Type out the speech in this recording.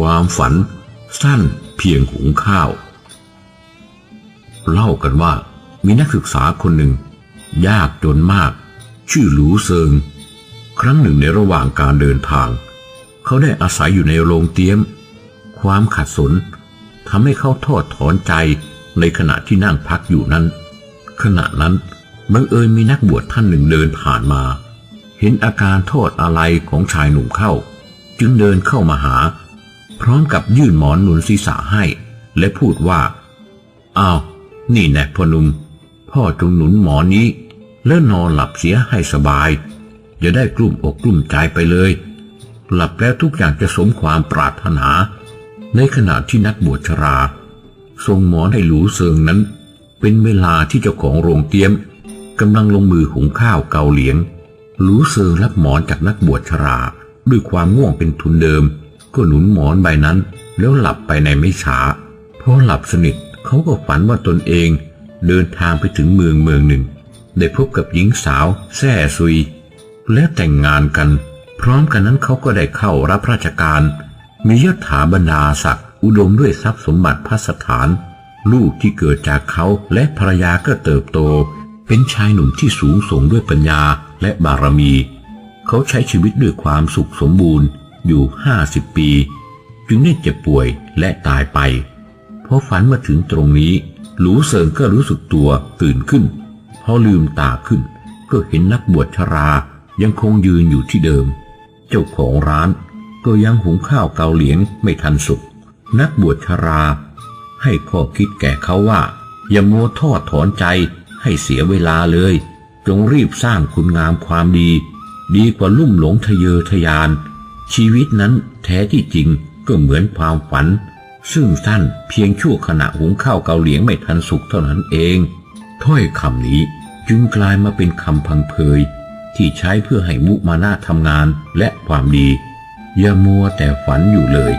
ความฝัน สั้นเพียงหุงข้าว เล่ากันว่ามีนักศึกษาคนหนึ่ง ยากจนมาก ชื่อหลูเซิง ครั้งหนึ่งในระหว่างการเดินทาง เขาได้อาศัยอยู่ในโรงเตี้ยม ความขัดสนทำให้เขาทอดถอนใจในขณะที่นั่งพักอยู่นั้น ขณะนั้นบังเอิญมีนักบวชท่านหนึ่งเดินผ่านมา เห็นอาการโทษอะไรของชายหนุ่มเข้า จึงเดินเข้ามาหา พร้อมกับยื่นหมอนหนุนศีรษะให้ และพูดว่าอ้าว นี่แน่พ่อหนุ่มพ่อจงหนุนหมอนนี้ แล้วนอนหลับเสียให้สบาย อย่าได้กลุ่มอกกลุ่มใจไปเลย หลับแล้วทุกอย่างจะสมความปรารถนา ในขณะที่นักบวชชรา ทรงหมอนให้หลูเซิงนั้น เป็นเวลาที่เจ้าของโรงเตี้ยมกำลังลงมือหุงข้าวเกาเหลียงหลูเซิงรับหมอนจากนักบวชชรา ด้วยความง่วงเป็นทุนเดิม ก็หนุนหมอนใบนั้น แล้วหลับไปในไม่ช้าพอหลับสนิทเขาก็ฝันว่าตนเองเดินทางไปถึงเมืองเมืองหนึ่ง ได้พบกับหญิงสาวแซ่ซุย และแต่งงานกัน พร้อมกันนั้นเขาก็ได้เข้ารับราชการ มียศถาบรรดาศักดิ์อุดมด้วยทรัพย์สมบัติพัสถาน ลูกที่เกิดจากเขาและภรรยาก็เติบโต เป็นชายหนุ่มที่สูงส่งด้วยปัญญาและบารมี เขาใช้ชีวิตด้วยความสุขสมบูรณ์ อยู่ห้าสิบปี จึงได้เจ็บป่วยและตายไป พอฝันมาถึงตรงนี้ หลูเซิงก็รู้สึกตัวตื่นขึ้น พอลืมตาขึ้น ก็เห็นนักบวชชรายังคงยืนอยู่ที่เดิม เจ้าของร้านก็ยังหุงข้าวเกาเหลียงไม่ทันสุก นักบวชชรา ให้ข้อคิดแก่เขาว่า อย่ามัวทอดถอนใจให้เสียเวลาเลย จงรีบสร้างคุณงามความดี ดีกว่าลุ่มหลงทะเยอทะยาน ชีวิตนั้นแท้ที่จริงก็เหมือนความฝัน ซึ่งสั้นเพียงชั่วขณะหุงข้าวเกาเหลียงไม่ทันสุกเท่านั้นเอง ถ้อยคำนี้จึงกลายมาเป็นคำพังเพย ที่ใช้เพื่อให้มุมานาทำงานและความดี อย่ามัวแต่ฝันอยู่เลย